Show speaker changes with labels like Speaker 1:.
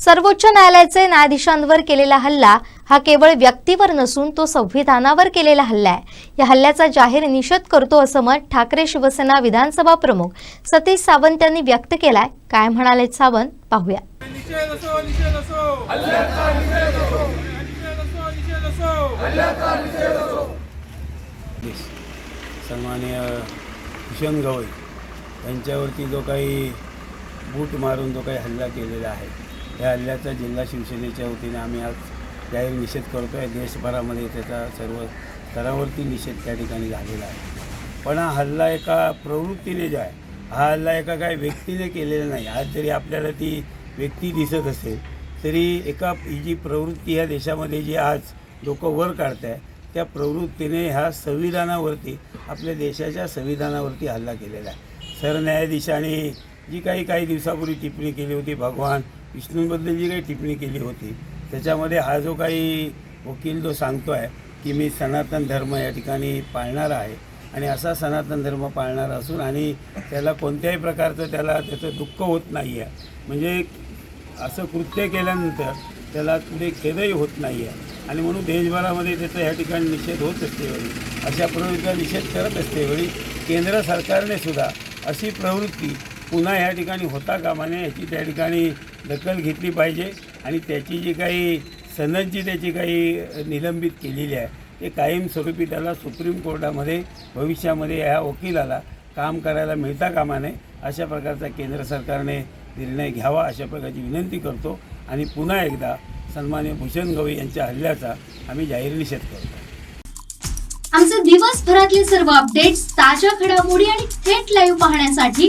Speaker 1: सर्वोच्च न्यायालयाचे न्यायाधीशांवर केलेला हल्ला हा केवळ व्यक्तीवर नसून तो संविधानावर केलेला हल्ला आहे. या हल्ल्याचा जाहीर निषेध करतो असं मत ठाकरे शिवसेना विधानसभा प्रमुख सतीश सावंत यांनी व्यक्त केलाय. काय म्हणाले सावंत? पाहूया.
Speaker 2: सन्माननीय किशन गवई यांच्यावरती जो काही बूट मारून जो काही हल्ला केलेला आहे या हल्ल्याचा जिल्हा शिवसेनेच्या वतीने आम्ही आज जाहीर निषेध करतो आहे देशभरामध्ये त्याचा सर्व स्तरावरती निषेध त्या ठिकाणी झालेला आहे. पण हा हल्ला एका प्रवृत्तीने जो आहे हा हल्ला एका काही व्यक्तीने केलेला नाही. आज जरी आपल्याला ती व्यक्ती दिसत असेल तरी एका ही जी प्रवृत्ती ह्या देशामध्ये जी आज लोक वर काढत आहे त्या प्रवृत्तीने ह्या संविधानावरती आपल्या देशाच्या संविधानावरती हल्ला केलेला आहे. सरन्यायाधीशाने जी काही काही दिवसापूर्वी टिप्पणी केली होती भगवान विष्णूंबद्दल जी काही टिप्पणी केली होती त्याच्यामध्ये हा जो काही वकील जो सांगतो आहे की मी सनातन धर्म या ठिकाणी पाळणारा आहे आणि असा सनातन धर्म पाळणारा असून आणि त्याला कोणत्याही प्रकारचं त्याला त्याचं दुःख होत नाही आहे म्हणजे असं कृत्य केल्यानंतर त्याला पुढे खेदही होत नाही आहे आणि म्हणून देशभरामध्ये त्याचा या ठिकाणी निषेध होत असते वेळी अशा प्रवृत्तीचा निषेध करत असते वेळी केंद्र सरकारने सुद्धा अशी प्रवृत्ती पुन्हा या ठिकाणी होता कामा नये याची त्या ठिकाणी दखल घेतली पाहिजे आणि त्याची जी काही सनद जी त्याची काही निलंबित केलेली आहे ते कायमस्वरूपी त्याला सुप्रीम कोर्टामध्ये भविष्यामध्ये ह्या वकिलाला काम करायला मिळता कामा नये अशा प्रकारचा केंद्र सरकारने निर्णय घ्यावा अशा प्रकारची विनंती करतो. आणि पुन्हा एकदा सन्मान्य भूषण गवई यांच्या हल्ल्याचा आम्ही जाहीर निषेध करतो.
Speaker 3: आमचे दिवसभरातले सर्व अपडेट्स ताज्या घडामोडी आणि थेट लाईव्ह पाहण्यासाठी